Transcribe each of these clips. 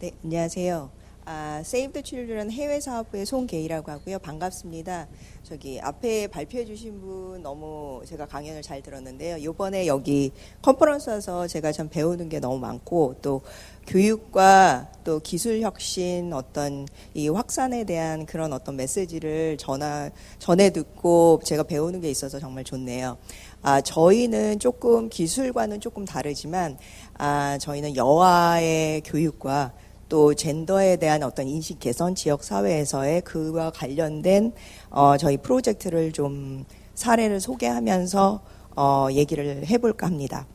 네, 안녕하세요. 아, 세이브 더 칠드런 해외 사업부의 송계희라고 하고요. 반갑습니다. 저기 앞에 발표해 주신 분 너무 제가 강연을 잘 들었는데요. 이번에 여기 컨퍼런스 와서 제가 참 배우는 게 너무 많고 또 교육과 또 기술 혁신 어떤 이 확산에 대한 그런 어떤 메시지를 전하 전해 듣고 제가 배우는 게 있어서 정말 좋네요. 아, 저희는 조금 기술과는 조금 다르지만 아, 저희는 여아의 교육과 또 젠더에 대한 어떤 인식 개선 지역 사회에서의 그와 관련된 어, 저희 프로젝트를 좀 사례를 소개하면서 어, 얘기를 해볼까 합니다.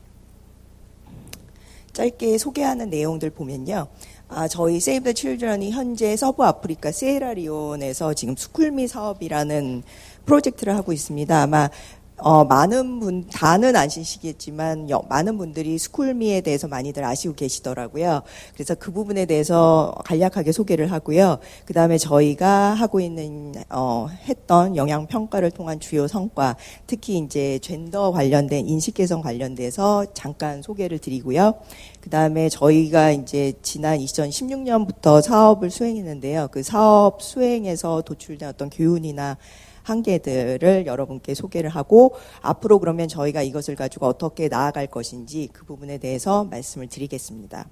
짧게 소개하는 내용들 보면요. 아, 저희 세이브 더 칠드런이 현재 서부 아프리카 세라리온에서 지금 스쿨미 사업이라는 프로젝트를 하고 있습니다. 아마 어, 많은 분, 다는 아시시겠지만, 여, 많은 분들이 스쿨미에 대해서 많이들 아시고 계시더라고요. 그래서 그 부분에 대해서 간략하게 소개를 하고요. 그 다음에 저희가 하고 있는, 어, 했던 영양평가를 통한 주요 성과, 특히 이제 젠더 관련된 인식 개선 관련돼서 잠깐 소개를 드리고요. 그 다음에 저희가 이제 지난 2016년부터 사업을 수행했는데요. 그 사업 수행에서 도출된 어떤 교훈이나 한계들을 여러분께 소개를 하고 앞으로 그러면 저희가 이것을 가지고 어떻게 나아갈 것인지 그 부분에 대해서 말씀을 드리겠습니다.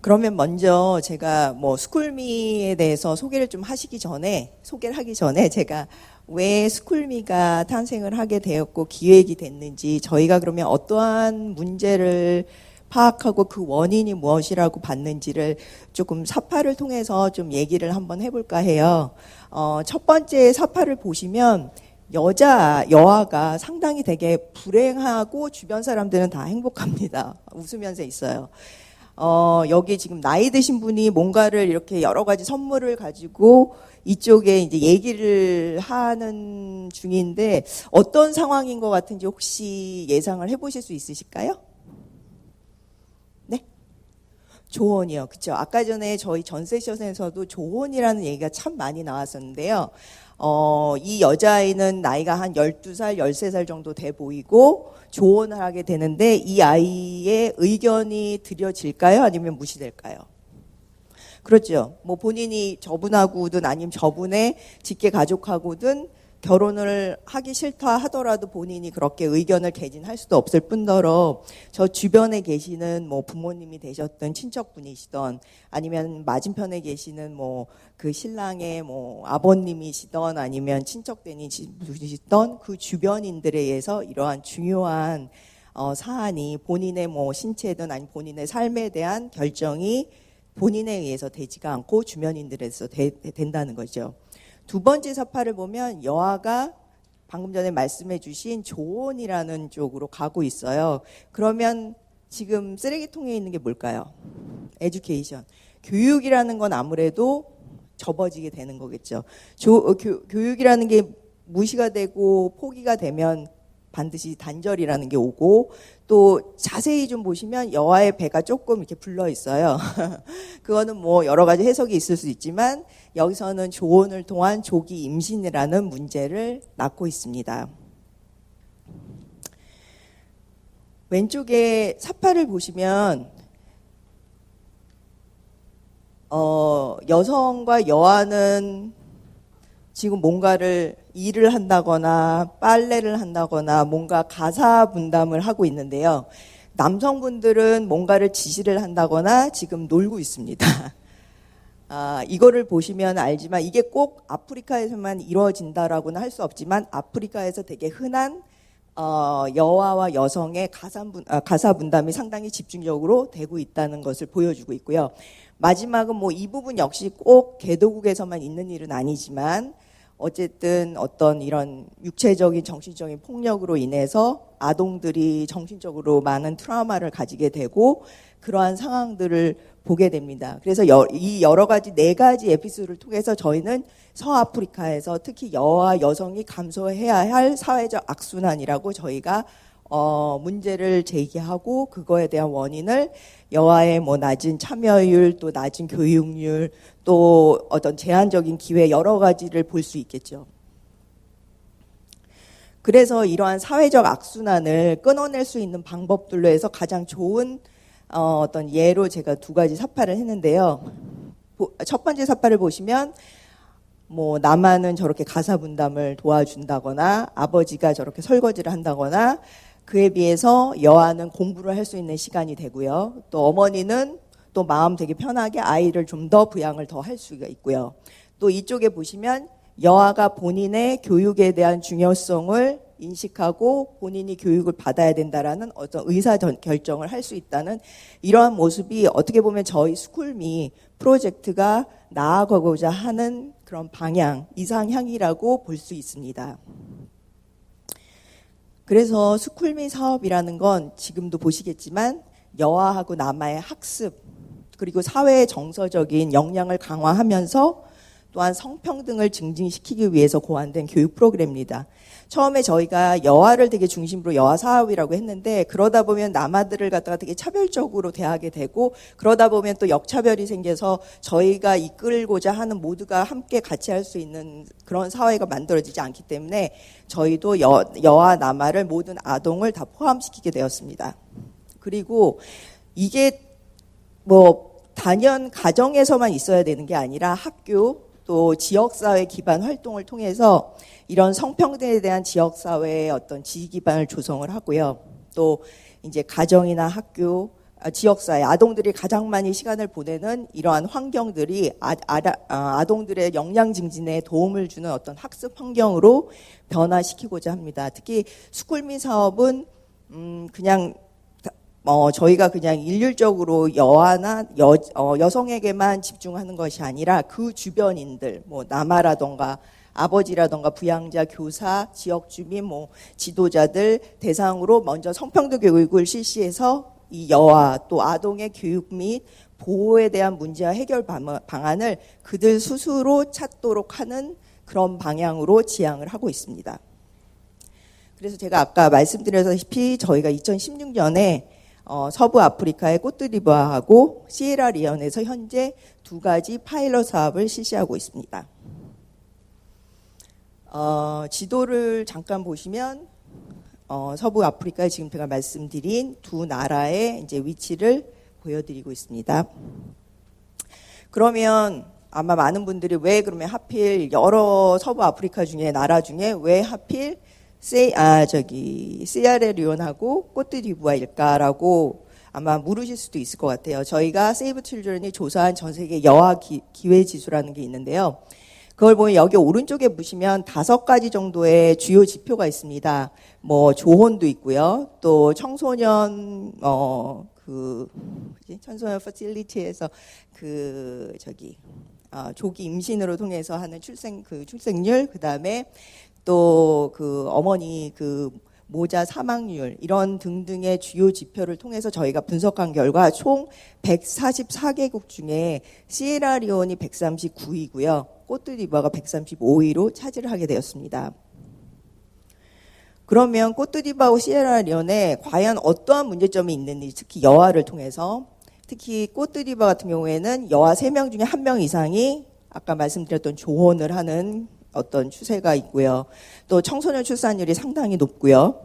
그러면 먼저 제가 뭐 스쿨미에 대해서 소개를 좀 하시기 전에 소개를 하기 전에 제가 왜 스쿨미가 탄생을 하게 되었고 기획이 됐는지 저희가 그러면 어떠한 문제를 파악하고 그 원인이 무엇이라고 봤는지를 조금 사파를 통해서 좀 얘기를 한번 해볼까 해요. 어, 첫 번째 사파를 보시면 여자 여아가 상당히 되게 불행하고 주변 사람들은 다 행복합니다. 웃으면서 있어요. 어, 여기 지금 나이 드신 분이 뭔가를 이렇게 여러 가지 선물을 가지고 이쪽에 이제 얘기를 하는 중인데 어떤 상황인 것 같은지 혹시 예상을 해보실 수 있으실까요? 조언이요. 그쵸. 아까 전에 저희 전 세션에서도 조언이라는 얘기가 참 많이 나왔었는데요. 어, 이 여자아이는 나이가 한 12살, 13살 정도 돼 보이고 조언을 하게 되는데 이 아이의 의견이 들여질까요? 아니면 무시될까요? 그렇죠. 뭐 본인이 저분하고든 아니면 저분의 직계 가족하고든 결혼을 하기 싫다 하더라도 본인이 그렇게 의견을 개진할 수도 없을 뿐더러 저 주변에 계시는 뭐 부모님이 되셨던 친척분이시던 아니면 맞은편에 계시는 뭐 그 신랑의 뭐 아버님이시던 아니면 친척분이시던 그 주변인들에 의해서 이러한 중요한 어, 사안이 본인의 뭐 신체든 아니 본인의 삶에 대한 결정이 본인에 의해서 되지가 않고 주변인들에서 되, 된다는 거죠. 두 번째 사파를 보면 여아가 방금 전에 말씀해 주신 조언이라는 쪽으로 가고 있어요. 그러면 지금 쓰레기통에 있는 게 뭘까요? 에듀케이션. 교육이라는 건 아무래도 접어지게 되는 거겠죠. 조, 어, 교, 교육이라는 게 무시가 되고 포기가 되면 반드시 단절이라는 게 오고 또 자세히 좀 보시면 여아의 배가 조금 이렇게 불러 있어요. 그거는 뭐 여러 가지 해석이 있을 수 있지만 여기서는 조언을 통한 조기 임신이라는 문제를 낳고 있습니다. 왼쪽에 사파를 보시면 어, 여성과 여아는 지금 뭔가를 일을 한다거나 빨래를 한다거나 뭔가 가사 분담을 하고 있는데요. 남성분들은 뭔가를 지시를 한다거나 지금 놀고 있습니다. 아, 이거를 보시면 알지만 이게 꼭 아프리카에서만 이루어진다라고는 할 수 없지만 아프리카에서 되게 흔한 어, 여아와 여성의 가사, 분, 아, 가사 분담이 상당히 집중적으로 되고 있다는 것을 보여주고 있고요. 마지막은 뭐 이 부분 역시 꼭 개도국에서만 있는 일은 아니지만 어쨌든 어떤 이런 육체적인 정신적인 폭력으로 인해서 아동들이 정신적으로 많은 트라우마를 가지게 되고 그러한 상황들을 보게 됩니다. 그래서 여, 이 여러 가지 네 가지 에피소드를 통해서 저희는 서아프리카에서 특히 여와 여성이 감소해야 할 사회적 악순환이라고 저희가 어, 문제를 제기하고 그거에 대한 원인을 여아의 뭐 낮은 참여율 또 낮은 교육률 또 어떤 제한적인 기회 여러 가지를 볼 수 있겠죠. 그래서 이러한 사회적 악순환을 끊어낼 수 있는 방법들로 해서 가장 좋은 어, 어떤 예로 제가 두 가지 사파를 했는데요. 보- 첫 번째 사파를 보시면 뭐 남아는 저렇게 가사 분담을 도와준다거나 아버지가 저렇게 설거지를 한다거나 그에 비해서 여아는 공부를 할 수 있는 시간이 되고요. 또 어머니는 또 마음 되게 편하게 아이를 좀 더 부양을 더 할 수가 있고요. 또 이쪽에 보시면 여아가 본인의 교육에 대한 중요성을 인식하고 본인이 교육을 받아야 된다라는 어떤 의사 전- 결정을 할 수 있다는 이러한 모습이 어떻게 보면 저희 스쿨미 프로젝트가 나아가고자 하는 그런 방향, 이상향이라고 볼 수 있습니다. 그래서 스쿨미 사업이라는 건 지금도 보시겠지만 여아하고 남아의 학습 그리고 사회의 정서적인 역량을 강화하면서 또한 성평등을 증진시키기 위해서 고안된 교육 프로그램입니다. 처음에 저희가 여아를 되게 중심으로 여아 사업이라고 했는데 그러다 보면 남아들을 갖다가 되게 차별적으로 대하게 되고 그러다 보면 또 역차별이 생겨서 저희가 이끌고자 하는 모두가 함께 같이 할 수 있는 그런 사회가 만들어지지 않기 때문에 저희도 여, 여아 남아를 모든 아동을 다 포함시키게 되었습니다. 그리고 이게 뭐 단연 가정에서만 있어야 되는 게 아니라 학교 또 지역사회 기반 활동을 통해서 이런 성평등에 대한 지역사회의 어떤 지지 기반을 조성을 하고요. 또 이제 가정이나 학교, 아, 지역사회, 아동들이 가장 많이 시간을 보내는 이러한 환경들이 아, 아, 동들의 역량 증진에 도움을 주는 어떤 학습 환경으로 변화시키고자 합니다. 특히 스쿨미 사업은 음, 그냥 어, 저희가 그냥 일률적으로 여아나 여, 어, 여성에게만 집중하는 것이 아니라 그 주변인들, 뭐, 남아라던가 아버지라던가 부양자, 교사, 지역 주민, 뭐, 지도자들 대상으로 먼저 성평등 교육을 실시해서 이 여아 또 아동의 교육 및 보호에 대한 문제와 해결 방- 방안을 그들 스스로 찾도록 하는 그런 방향으로 지향을 하고 있습니다. 그래서 제가 아까 말씀드렸다시피 저희가 2016년에 어, 서부 아프리카의 꼬트디부아하고 시에라리온에서 현재 두 가지 파일럿 사업을 실시하고 있습니다. 어, 지도를 잠깐 보시면 어, 서부 아프리카에 지금 제가 말씀드린 두 나라의 이제 위치를 보여드리고 있습니다. 그러면 아마 많은 분들이 왜 그러면 하필 여러 서부 아프리카 중에 나라 중에 왜 하필 세, 아, 저기, 시아레리온하고 꼬트디부아일까라고 아마 물으실 수도 있을 것 같아요. 저희가 세이브 칠드런이 조사한 전 세계 여아 기, 기회 지수라는 게 있는데요. 그걸 보면 여기 오른쪽에 보시면 다섯 가지 정도의 주요 지표가 있습니다. 뭐 조혼도 있고요. 또 청소년 어그 청소년 퍼실리티에서 그 저기 어, 조기 임신으로 통해서 하는 출생 그 출생률 그다음에 또 그 어머니 그 모자 사망률 이런 등등의 주요 지표를 통해서 저희가 분석한 결과 총 144개국 중에 시에라리온이 139위고요. 꼬트디부아가 135위로 차지를 하게 되었습니다. 그러면 꼬트디부아와 시에라리온에 과연 어떠한 문제점이 있는지 특히 여아를 통해서 특히 꼬트디부아 같은 경우에는 여아 3명 중에 1명 이상이 아까 말씀드렸던 조혼을 하는 어떤 추세가 있고요. 또 청소년 출산율이 상당히 높고요.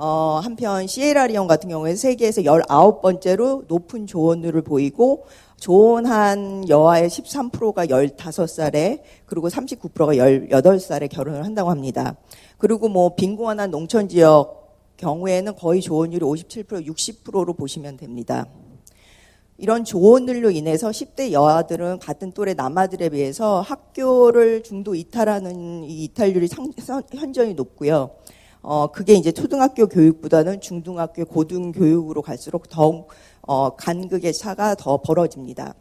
어, 한편 시에라리온 같은 경우에 세계에서 19번째로 높은 조혼율을 보이고 조혼한 여아의 13%가 15살에 그리고 39%가 18살에 결혼을 한다고 합니다. 그리고 뭐 빈곤한 농촌 지역 경우에는 거의 조혼율이 57% 60%로 보시면 됩니다. 이런 조언들로 인해서 10대 여아들은 같은 또래 남아들에 비해서 학교를 중도 이탈하는 이 이탈률이 상, 현저히 높고요. 어, 그게 이제 초등학교 교육보다는 중등학교 고등 교육으로 갈수록 더욱 어, 간극의 차가 더 벌어집니다.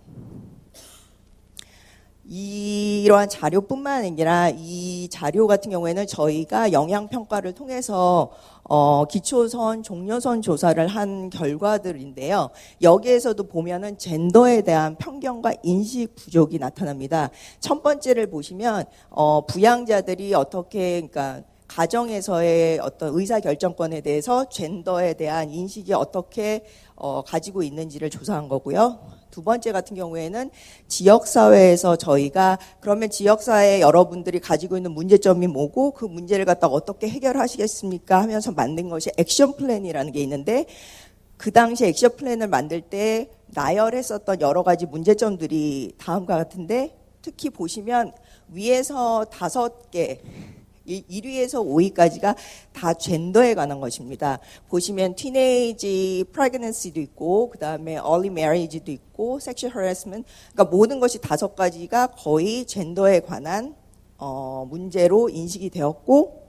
이 러한 자료뿐만 아니라 이 자료 같은 경우에는 저희가 영양 평가를 통해서 어, 기초선, 종료선 조사를 한 결과들인데요. 여기에서도 보면은 젠더에 대한 편견과 인식 부족이 나타납니다. 첫 번째를 보시면 어, 부양자들이 어떻게 그러니까 가정에서의 어떤 의사 결정권에 대해서 젠더에 대한 인식이 어떻게 어, 가지고 있는지를 조사한 거고요. 두 번째 같은 경우에는 지역사회에서 저희가 그러면 지역사회 여러분들이 가지고 있는 문제점이 뭐고 그 문제를 갖다 어떻게 해결하시겠습니까 하면서 만든 것이 액션 플랜이라는 게 있는데 그 당시 액션 플랜을 만들 때 나열했었던 여러 가지 문제점들이 다음과 같은데 특히 보시면 위에서 다섯 개 1위에서 5위까지가 다 젠더에 관한 것입니다. 보시면 티네이지 프레그넌시도 있고 그다음에 early marriage도 있고 섹슈얼 harassment 그러니까 모든 것이 다섯 가지가 거의 젠더에 관한 어, 문제로 인식이 되었고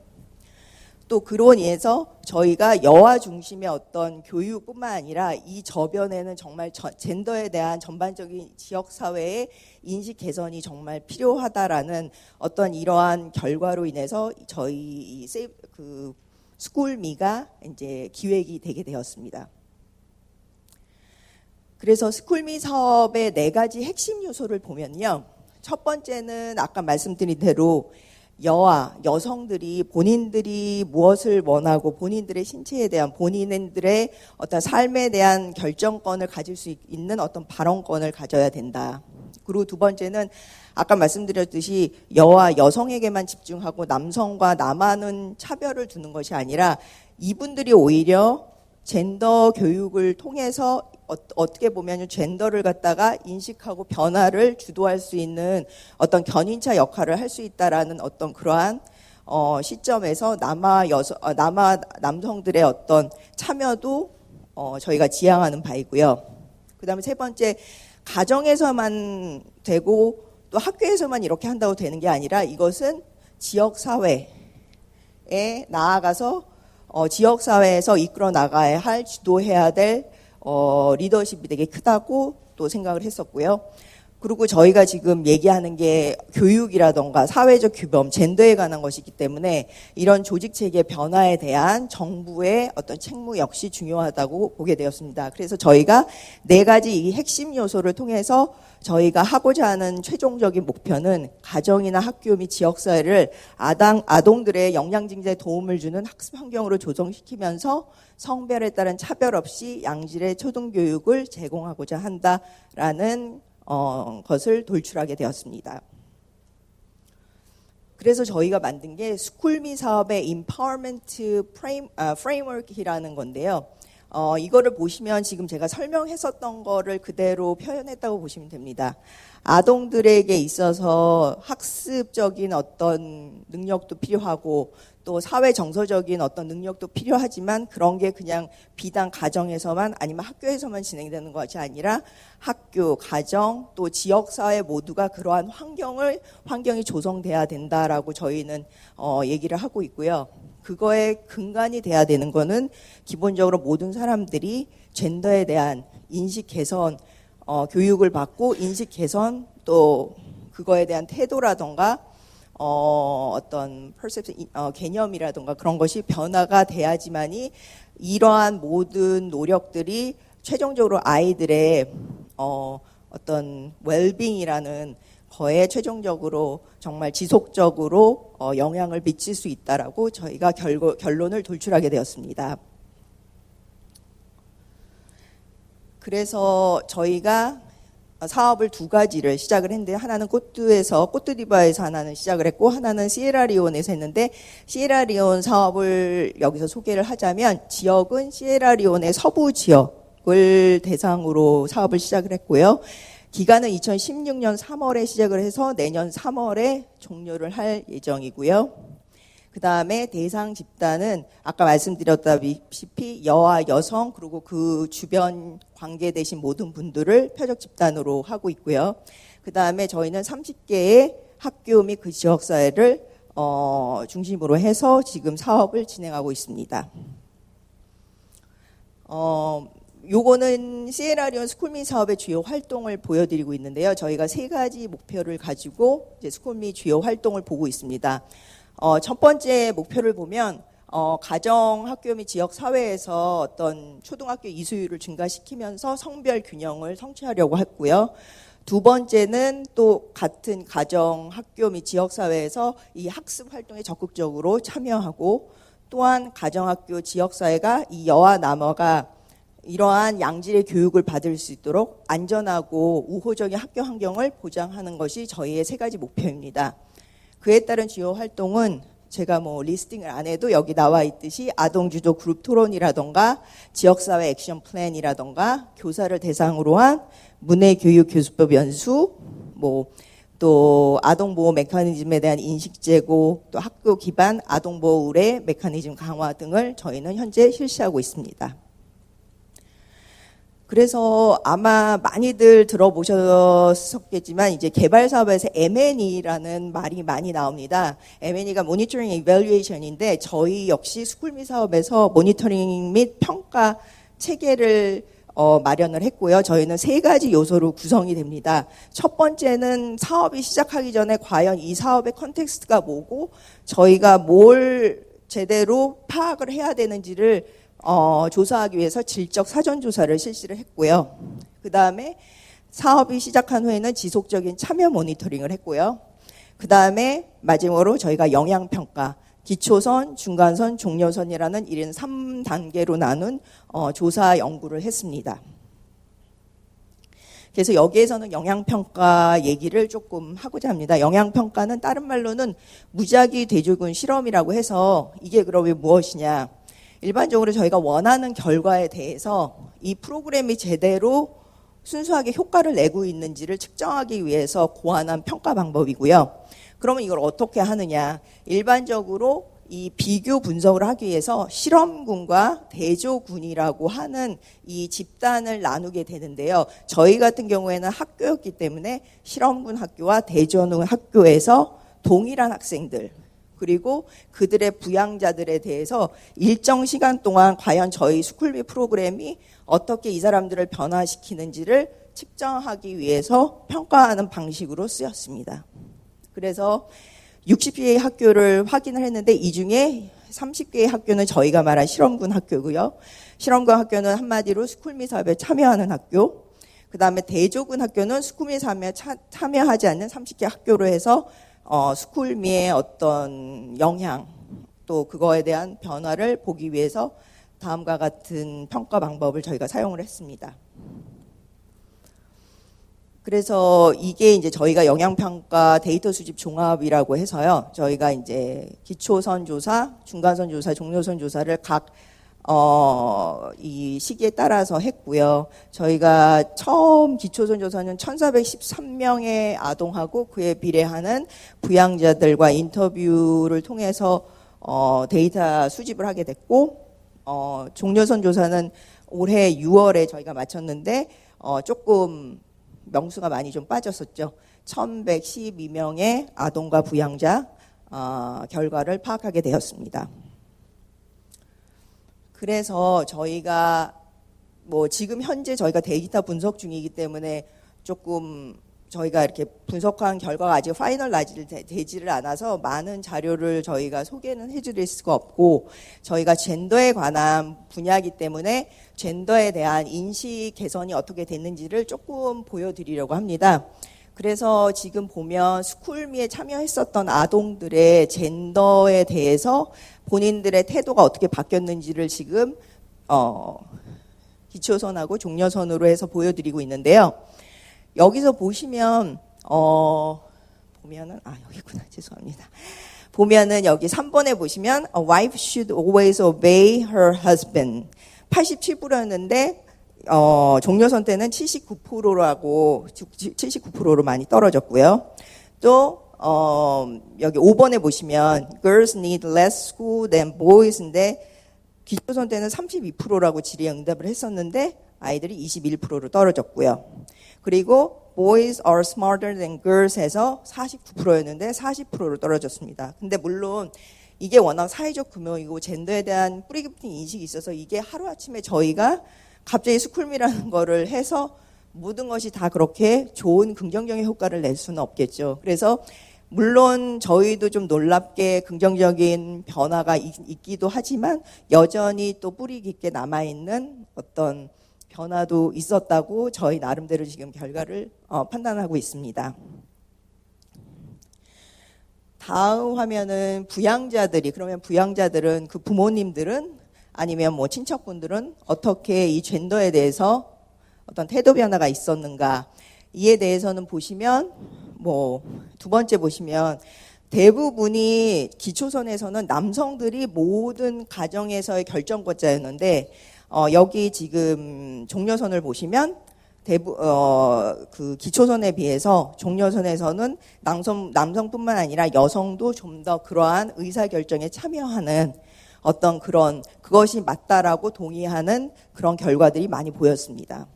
또 인해서 저희가 여아 중심의 어떤 교육뿐만 아니라 이 저변에는 정말 저, 젠더에 대한 전반적인 지역 사회의 인식 개선이 정말 필요하다라는 어떤 이러한 결과로 인해서 저희 그 스쿨미가 이제 기획이 되게 되었습니다. 그래서 스쿨미 사업의 네 가지 핵심 요소를 보면요. 첫 번째는 아까 말씀드린 대로 여아, 여성들이 본인들이 무엇을 원하고 본인들의 신체에 대한 본인들의 어떤 삶에 대한 결정권을 가질 수 있는 어떤 발언권을 가져야 된다. 그리고 두 번째는 아까 말씀드렸듯이 여와 여성에게만 집중하고 남성과 남아는 차별을 두는 것이 아니라 이분들이 오히려 젠더 교육을 통해서 어, 떻게 보면 젠더를 갖다가 인식하고 변화를 주도할 수 있는 어떤 견인차 역할을 할 수 있다라는 어떤 그러한 어, 시점에서 남아 여성, 어, 남아 남성들의 어떤 참여도 어, 저희가 지향하는 바이고요. 그다음에 세 번째 가정에서만 되고 또 학교에서만 이렇게 한다고 되는 게 아니라 이것은 지역 사회에 나아가서 어, 지역 사회에서 이끌어 나가야 할 주도해야 될 어, 리더십이 되게 크다고 또 생각을 했었고요. 그리고 저희가 지금 얘기하는 게 교육이라던가 사회적 규범, 젠더에 관한 것이기 때문에 이런 조직 체계 변화에 대한 정부의 어떤 책무 역시 중요하다고 보게 되었습니다. 그래서 저희가 네 가지 이 핵심 요소를 통해서 저희가 하고자 하는 최종적인 목표는 가정이나 학교 및 지역사회를 아당, 아동들의 영양증자에 도움을 주는 학습 환경으로 조성시키면서 성별에 따른 차별 없이 양질의 초등교육을 제공하고자 한다라는 어, 것을 돌출하게 되었습니다. 그래서 저희가 만든 게 스쿨미 사업의 임파워먼트 프레임, 아, 프레임워크라는 건데요. 어, 이거를 보시면 지금 제가 설명했었던 거를 그대로 표현했다고 보시면 됩니다. 아동들에게 있어서 학습적인 어떤 능력도 필요하고 또 사회 정서적인 어떤 능력도 필요하지만 그런 게 그냥 비단 가정에서만 아니면 학교에서만 진행되는 것이 아니라 학교, 가정, 또 지역 사회 모두가 그러한 환경을 환경이 조성돼야 된다라고 저희는 어, 얘기를 하고 있고요. 그거의 근간이 돼야 되는 거는 기본적으로 모든 사람들이 젠더에 대한 인식 개선 어, 교육을 받고 인식 개선 또 그거에 대한 태도라던가 어, 어떤 퍼셉션 어, 개념이라든가 그런 것이 변화가 돼야지만이 이러한 모든 노력들이 최종적으로 아이들의 어, 어떤 웰빙이라는 거에 최종적으로 정말 지속적으로 어, 영향을 미칠 수 있다라고 저희가 결고, 결론을 돌출하게 되었습니다. 그래서 저희가 사업을 두 가지를 시작을 했는데 하나는 코트에서 코트디바에서 하나는 시작을 했고 하나는 시에라리온에서 했는데 시에라리온 사업을 여기서 소개를 하자면 지역은 시에라리온의 서부 지역을 대상으로 사업을 시작을 했고요. 기간은 2016년 3월에 시작을 해서 내년 3월에 종료를 할 예정이고요. 그 다음에 대상 집단은 아까 말씀드렸다시피 여아 여성 그리고 그 주변 관계되신 모든 분들을 표적 집단으로 하고 있고요. 그 다음에 저희는 30개의 학교 및 그 지역 사회를 어, 중심으로 해서 지금 사업을 진행하고 있습니다. 어, 요거는 시에라리온 스쿨미 사업의 주요 활동을 보여드리고 있는데요. 저희가 세 가지 목표를 가지고 이제 스쿨미 주요 활동을 보고 있습니다. 어, 첫 번째 목표를 보면 어, 가정, 학교 및 지역 사회에서 어떤 초등학교 이수율을 증가시키면서 성별 균형을 성취하려고 했고요. 두 번째는 또 같은 가정, 학교 및 지역 사회에서 이 학습 활동에 적극적으로 참여하고 또한 가정, 학교, 지역 사회가 이 여와 남아가 이러한 양질의 교육을 받을 수 있도록 안전하고 우호적인 학교 환경을 보장하는 것이 저희의 세 가지 목표입니다. 그에 따른 주요 활동은 제가 뭐 리스팅을 안 해도 여기 나와 있듯이 아동 주도 그룹 토론이라던가 지역사회 액션 플랜이라던가 교사를 대상으로 한 문해 교육 교수법 연수, 뭐 또 아동 보호 메커니즘에 대한 인식 제고, 또 학교 기반 아동 보호 의뢰 메커니즘 강화 등을 저희는 현재 실시하고 있습니다. 그래서 아마 많이들 들어보셨겠지만 이제 개발 사업에서 M&E라는 말이 많이 나옵니다. M&E가 모니터링 이밸류에이션인데 저희 역시 스쿨미 사업에서 모니터링 및 평가 체계를 어, 마련을 했고요. 저희는 세 가지 요소로 구성이 됩니다. 첫 번째는 사업이 시작하기 전에 과연 이 사업의 컨텍스트가 뭐고 저희가 뭘 제대로 파악을 해야 되는지를 어, 조사하기 위해서 질적 사전 조사를 실시를 했고요. 그 다음에 사업이 시작한 후에는 지속적인 참여 모니터링을 했고요. 그 다음에 마지막으로 저희가 영향평가, 기초선, 중간선, 종료선이라는 1인 3단계로 나눈 어, 조사 연구를 했습니다. 그래서 여기에서는 영향평가 얘기를 조금 하고자 합니다. 영향평가는 다른 말로는 무작위 대조군 실험이라고 해서 이게 그러면 무엇이냐. 일반적으로 저희가 원하는 결과에 대해서 이 프로그램이 제대로 순수하게 효과를 내고 있는지를 측정하기 위해서 고안한 평가 방법이고요. 그러면 이걸 어떻게 하느냐? 일반적으로 이 비교 분석을 하기 위해서 실험군과 대조군이라고 하는 이 집단을 나누게 되는데요. 저희 같은 경우에는 학교였기 때문에 실험군 학교와 대조군 학교에서 동일한 학생들 그리고 그들의 부양자들에 대해서 일정 시간 동안 과연 저희 스쿨비 프로그램이 어떻게 이 사람들을 변화시키는지를 측정하기 위해서 평가하는 방식으로 쓰였습니다. 그래서 60개의 학교를 확인을 했는데 이 중에 30개의 학교는 저희가 말한 실험군 학교고요. 실험군 학교는 한마디로 스쿨미 사업에 참여하는 학교. 그 다음에 대조군 학교는 스쿨미 사업에 참여하지 않는 30개 학교로 해서 어, 스쿨미의 어떤 영향 또 그거에 대한 변화를 보기 위해서 다음과 같은 평가 방법을 저희가 사용을 했습니다. 그래서 이게 이제 저희가 영향평가 데이터 수집 종합이라고 해서요. 저희가 이제 기초선 조사, 중간선 조사, 종료선 조사를 각 어, 이 시기에 따라서 했고요. 저희가 처음 기초선 조사는 1413명의 아동하고 그에 비례하는 부양자들과 인터뷰를 통해서 어, 데이터 수집을 하게 됐고, 어, 종료선 조사는 올해 6월에 저희가 마쳤는데, 어, 조금 명수가 많이 좀 빠졌었죠. 1112명의 아동과 부양자 어, 결과를 파악하게 되었습니다. 그래서 저희가 뭐 지금 현재 저희가 데이터 분석 중이기 때문에 조금 저희가 이렇게 분석한 결과가 아직 파이널 나지 되지를 않아서 많은 자료를 저희가 소개는 해드릴 수가 없고 저희가 젠더에 관한 분야이기 때문에 젠더에 대한 인식 개선이 어떻게 됐는지를 조금 보여드리려고 합니다. 그래서 지금 보면 스쿨미에 참여했었던 아동들의 젠더에 대해서 본인들의 태도가 어떻게 바뀌었는지를 지금 어, 기초선하고 종려선으로 해서 보여드리고 있는데요. 여기서 보시면 어, 보면은 아 여기구나 죄송합니다. 보면은 여기 3번에 보시면 a wife should always obey her husband 87%였는데 어, 종료선 때는 79%라고 79%로 많이 떨어졌고요. 또 어, 여기 5번에 보시면 girls need less school than boys인데 기초선 때는 32%라고 질의 응답을 했었는데 아이들이 21%로 떨어졌고요. 그리고 boys are smarter than girls 해서 49%였는데 40%로 떨어졌습니다. 근데 물론 이게 워낙 사회적 규모이고 젠더에 대한 뿌리 깊은 인식이 있어서 이게 하루아침에 저희가 갑자기 스쿨미라는 거를 해서 모든 것이 다 그렇게 좋은 긍정적인 효과를 낼 수는 없겠죠. 그래서 물론 저희도 좀 놀랍게 긍정적인 변화가 있, 기도 하지만 여전히 또 뿌리 깊게 남아있는 어떤 변화도 있었다고 저희 나름대로 지금 결과를 어, 판단하고 있습니다. 다음 화면은 부양자들이 그러면 부양자들은 그 부모님들은 아니면 뭐 친척분들은 어떻게 이 젠더에 대해서 어떤 태도 변화가 있었는가? 이에 대해서는 보시면 뭐 두 번째 보시면 대부분이 기초선에서는 남성들이 모든 가정에서의 결정권자였는데 어, 여기 지금 종려선을 보시면 대부 어, 그 기초선에 비해서 종려선에서는 남성 남성뿐만 아니라 여성도 좀 더 그러한 의사 결정에 참여하는 어떤 그런 그것이 맞다라고 동의하는 그런 결과들이 많이 보였습니다.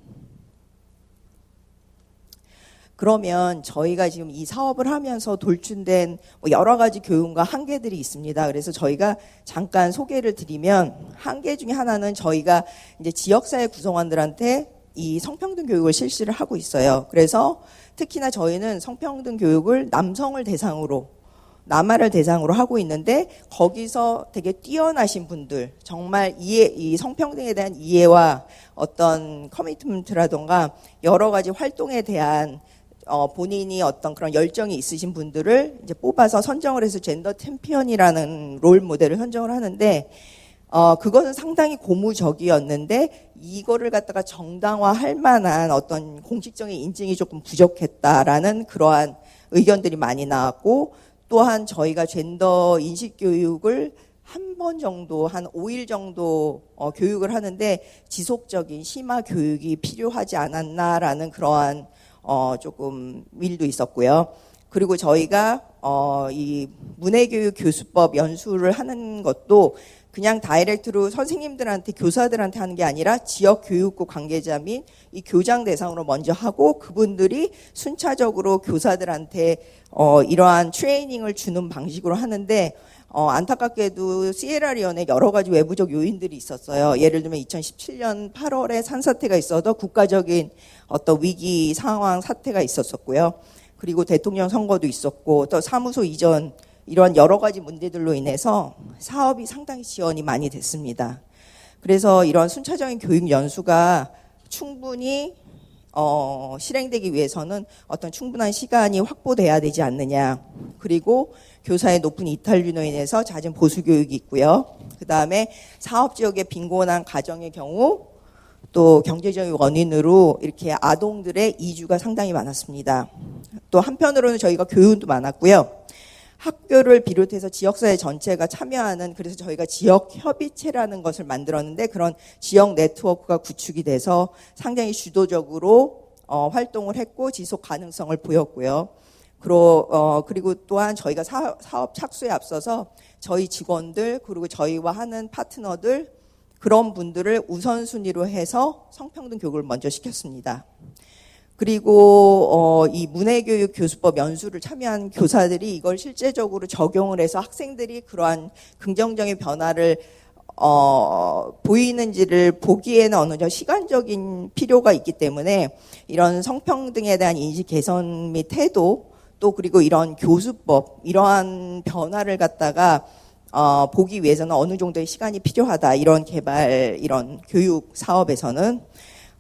그러면 저희가 지금 이 사업을 하면서 돌출된 뭐 여러 가지 교훈과 한계들이 있습니다. 그래서 저희가 잠깐 소개를 드리면 한계 중에 하나는 저희가 이제 지역사회 구성원들한테 이 성평등 교육을 실시를 하고 있어요. 그래서 특히나 저희는 성평등 교육을 남성을 대상으로 남아를 대상으로 하고 있는데 거기서 되게 뛰어나신 분들 정말 이해 이 성평등에 대한 이해와 어떤 커미트먼트라던가 여러 가지 활동에 대한 어, 본인이 어떤 그런 열정이 있으신 분들을 이제 뽑아서 선정을 해서 젠더 챔피언이라는 롤 모델을 선정을 하는데 어, 그거는 상당히 고무적이었는데 이거를 갖다가 정당화할 만한 어떤 공식적인 인증이 조금 부족했다라는 그러한 의견들이 많이 나왔고 또한 저희가 젠더 인식 교육을 한 번 정도 한 5일 정도 어, 교육을 하는데 지속적인 심화 교육이 필요하지 않았나라는 그러한 어, 조금 일도 있었고요. 그리고 저희가 어, 이 문해교육 교수법 연수를 하는 것도 그냥 다이렉트로 선생님들한테 교사들한테 하는 게 아니라 지역 교육부 관계자 및 이 교장 대상으로 먼저 하고 그분들이 순차적으로 교사들한테 어, 이러한 트레이닝을 주는 방식으로 하는데 어, 안타깝게도 시에라리온에 여러 가지 외부적 요인들이 있었어요. 예를 들면 2017년 8월에 산사태가 있어도 국가적인 어떤 위기 상황 사태가 있었었고요. 그리고 대통령 선거도 있었고 또 사무소 이전 이러한 여러 가지 문제들로 인해서 사업이 상당히 지연이 많이 됐습니다. 그래서 이런 순차적인 교육 연수가 충분히 어, 실행되기 위해서는 어떤 충분한 시간이 확보돼야 되지 않느냐. 그리고 교사의 높은 이탈률로 인해서 잦은 보수 교육이 있고요. 그 다음에 사업 지역의 빈곤한 가정의 경우 또 경제적인 원인으로 이렇게 아동들의 이주가 상당히 많았습니다. 또 한편으로는 저희가 교육도 많았고요. 학교를 비롯해서 지역사회 전체가 참여하는 그래서 저희가 지역 협의체라는 것을 만들었는데 그런 지역 네트워크가 구축이 돼서 상당히 주도적으로 어, 활동을 했고 지속 가능성을 보였고요. 그리고, 어, 그리고 또한 저희가 사, 사업 착수에 앞서서 저희 직원들 그리고 저희와 하는 파트너들 그런 분들을 우선순위로 해서 성평등 교육을 먼저 시켰습니다. 그리고 어, 이 문해교육 교수법 연수를 참여한 교사들이 이걸 실제적으로 적용을 해서 학생들이 그러한 긍정적인 변화를 어, 보이는지를 보기에는 어느 정도 시간적인 필요가 있기 때문에 이런 성평 등에 대한 인식 개선 및 태도 또 그리고 이런 교수법 이러한 변화를 갖다가 어, 보기 위해서는 어느 정도의 시간이 필요하다 이런 개발 이런 교육 사업에서는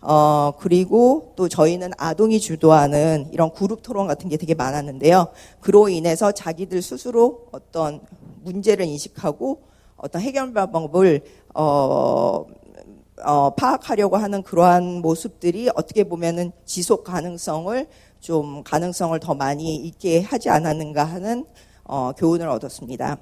어, 그리고 또 저희는 아동이 주도하는 이런 그룹 토론 같은 게 되게 많았는데요. 그로 인해서 자기들 스스로 어떤 문제를 인식하고 어떤 해결 방법을 어, 어, 파악하려고 하는 그러한 모습들이 어떻게 보면은 지속 가능성을 좀 가능성을 더 많이 있게 하지 않았는가 하는 어, 교훈을 얻었습니다.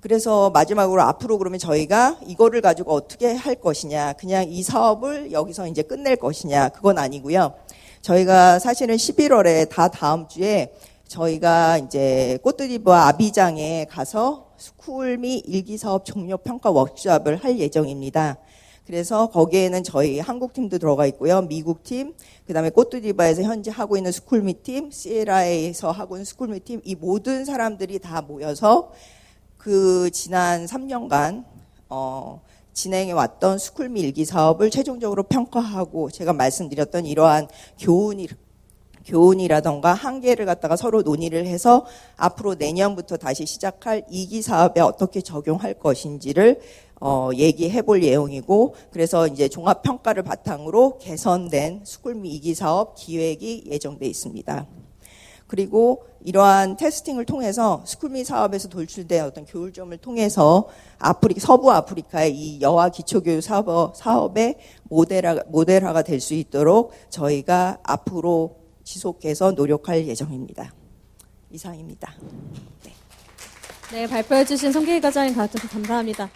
그래서 마지막으로 앞으로 그러면 저희가 이거를 가지고 어떻게 할 것이냐, 그냥 이 사업을 여기서 이제 끝낼 것이냐, 그건 아니고요. 저희가 사실은 11월에 다 다음 주에 저희가 이제 꽃드리브와 아비장에 가서 스쿨 및 일기 사업 종료 평가 워크숍을 할 예정입니다. 그래서 거기에는 저희 한국 팀도 들어가 있고요. 미국 팀, 그다음에 꽃드리바에서 현재 하고 있는 스쿨미 팀, 시에라에서 하고 있는 스쿨미 팀, 이 모든 사람들이 다 모여서 그 지난 3년간 어, 진행해 왔던 스쿨미 일기 사업을 최종적으로 평가하고 제가 말씀드렸던 이러한 교훈이 교훈이라던가 한계를 갖다가 서로 논의를 해서 앞으로 내년부터 다시 시작할 이기 사업에 어떻게 적용할 것인지를 어, 얘기해 볼 예정이고 그래서 이제 종합 평가를 바탕으로 개선된 스쿨미 이기 사업 기획이 예정돼 있습니다. 그리고 이러한 테스팅을 통해서 스쿨미 사업에서 돌출된 어떤 교육점을 통해서 아프리카 서부 아프리카의 이 여아 기초교육 사업 사업의 모델화 모델화가 될 수 있도록 저희가 앞으로 지속해서 노력할 예정입니다. 이상입니다. 네, 발표해 주신 송계희 과장님 감사합니다.